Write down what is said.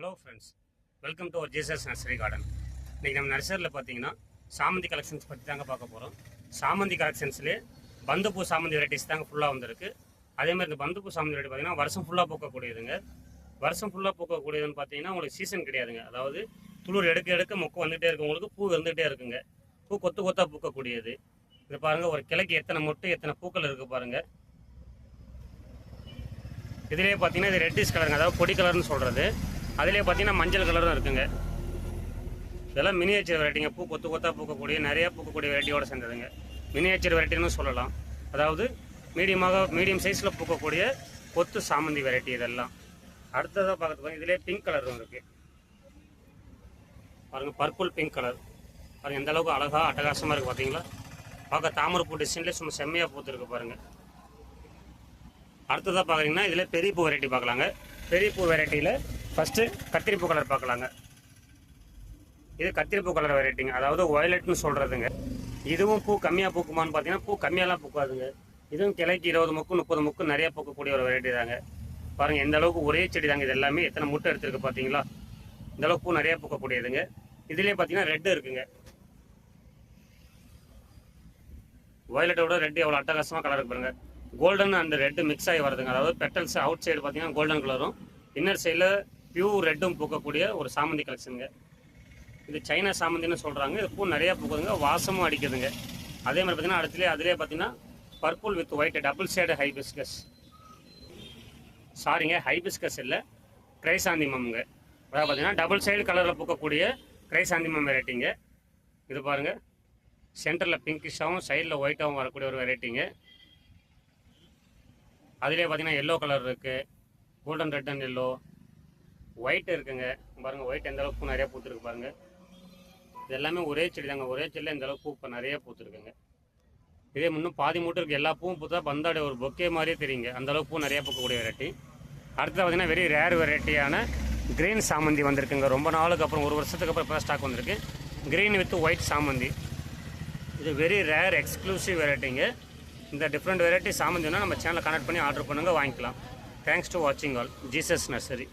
Hello friends welcome to our Jesus nursery garden இன்றைக்கி நம்ம நர்சரியில் பார்த்தீங்கன்னா சாமந்தி கலெக்ஷன்ஸ் பற்றி தாங்க பார்க்க போகிறோம் சாமந்தி கலெக்ஷன்ஸ்லேயே பந்துப்பூ சாமந்தி வெரைட்டிஸ் தாங்க ஃபுல்லாக வந்திருக்கு. அதே மாதிரி இந்த பந்துப்பூ சாமந்தி வெரைட்டி பார்த்தீங்கன்னா வருஷம் ஃபுல்லாக பூக்கக்கூடியதுங்க. வருஷம் ஃபுல்லாக பூக்கக்கூடியதுன்னு பார்த்தீங்கன்னா உங்களுக்கு சீசன் கிடையாதுங்க. அதாவது துளிர் எடுக்க எடுக்க மொக்கு வந்துகிட்டே இருக்கு. உங்களுக்கு பூ வந்துகிட்டே இருக்குங்க. பூ கொத்து கொத்தாக பூக்கக்கூடியது. இது பாருங்கள் ஒரு கிளைக்கு எத்தனை மொட்டு எத்தனை பூக்கள் இருக்குது பாருங்கள் இதுலேயே பார்த்தீங்கன்னா இது ரெட்டிஷ் கலருங்க அதாவது பொடி கலர்னு சொல்கிறது அதுலேயே பார்த்தீங்கன்னா மஞ்சள் கலரும் இருக்குங்க. இதெல்லாம் மினியேச்சர் வெரைட்டிங்க பூ கொத்து கொத்தாக பூக்கக்கூடிய நிறையா பூக்கக்கூடிய வெரைட்டியோட சேர்ந்ததுங்க. மினியேச்சர் வெரைட்டின்னு சொல்லலாம். அதாவது மீடியமாக மீடியம் சைஸில் பூக்கக்கூடிய கொத்து சாமந்தி வெரைட்டி இதெல்லாம். அடுத்ததாக பார்க்கறது இதுலேயே பிங்க் கலரும் இருக்குது பாருங்கள் பர்பிள் பிங்க் கலர் பாருங்கள் எந்த அளவுக்கு அழகாக அட்டகாசமாக இருக்குது பார்த்தீங்களா பார்க்க தாமரை பூ டிசைன்லேயே சும்மா செம்மையாக பூத்துருக்கு பாருங்கள் அடுத்ததாக பார்க்குறீங்கன்னா இதில் பெரிய பூ வெரைட்டி பார்க்கலாங்க. பெரிய பூ வெரைட்டியில் ஃபஸ்ட்டு கத்திரிப்பூ கலர் பார்க்கலாங்க. இது கத்திரிப்பூ கலர் வெரைட்டிங்க அதாவது வயலட்னு சொல்கிறதுங்க இதுவும் பூ கம்மியாக பூக்குமான்னு பார்த்தீங்கன்னா பூ கம்மியாலாம் பூக்காதுங்க. இதுவும் கிளைக்கு இருபது முக்கு முப்பது முக்கு நிறைய பூக்கக்கூடிய ஒரு வெரைட்டி தாங்க. பாருங்கள் எந்த அளவுக்கு ஒரே செடி தாங்க இது எல்லாமே. எத்தனை முட்டை எடுத்துருக்கு பார்த்தீங்களா? இந்த அளவுக்கு பூ நிறைய பூக்கக்கூடியதுங்க. இதுலேயே பார்த்தீங்கன்னா ரெட்டு இருக்குங்க. வயலட்டை விட எவ்வளோ அட்டகாசமாக கலர் இருக்கு பாருங்க. கோல்டன் அந்த ரெட் மிக்ஸ் ஆகி வருதுங்க. அதாவது பெட்டல்ஸ் அவுட் சைடு பார்த்தீங்கன்னா கோல்டன் கலரும் இன்னர் சைடில் பியூர் ரெட்டும் பூக்கக்கூடிய ஒரு சாமந்தி கலெக்ஷனுங்க இது சைனா சாமந்தின்னு சொல்கிறாங்க இது பூ நிறையா பூக்குதுங்க. வாசமும் அடிக்குதுங்க. அதே மாதிரி பார்த்தீங்கன்னா அடுத்துலேயே அதிலே பார்த்தீங்கன்னா purple with white double shade hibiscus சாரிங்க ஹைபிஸ்கஸ் இல்லை கிரைசாந்திமம்ங்க அதாவது பார்த்தீங்கன்னா டபுள் சைடு கலரில் பூக்கக்கூடிய கிரைசாந்திமம் வெரைட்டிங்க இது பாருங்கள் சென்டரில் பிங்கிஷாகவும் சைடில் ஒயிட்டாகவும் வரக்கூடிய ஒரு வெரைட்டிங்க அதிலே பார்த்தீங்கன்னா எல்லோ கலர் இருக்குது golden red and yellow white இருக்குங்க. பாருங்கள் ஒயிட் எந்த அளவுக்கு நிறைய பூத்துருக்கு பாருங்கள் இது எல்லாமே ஒரே செடி தாங்க ஒரே செடியில் இந்த அளவுக்கு பூ இப்போ நிறைய பூத்துருக்குங்க. இதே இன்னும் பாதி மூட்டை இருக்குது எல்லா பூவும் பூத்தா பந்தாடைய ஒரு பொக்கே மாதிரியே தெரியுங்க. அந்தளவுக்கு பூ நிறைய பூக்கக்கூடிய வெரைட்டி அடுத்து பார்த்தீங்கன்னா வெரி ரேர் வெரைட்டியான க்ரீன் சாமந்தி வந்திருக்குங்க. ரொம்ப நாளுக்கு அப்புறம் ஒரு வருஷத்துக்கு அப்புறம் இப்போ ஸ்டாக் வந்திருக்கு. கிரீன் வித் ஒயிட் சாமந்தி. இது வெரி ரேர் எக்ஸ்க்ளூசிவ் வெரைட்டிங்க இந்த டிஃப்ரெண்ட் வெரைட்டி சாமந்தினா நம்ம சேனலை கனெக்ட் பண்ணி ஆர்டர் பண்ணுங்கள் வாங்கிக்கலாம். தேங்க்ஸ் டு வாட்சிங் ஆல் ஜீசஸ் நர்சரி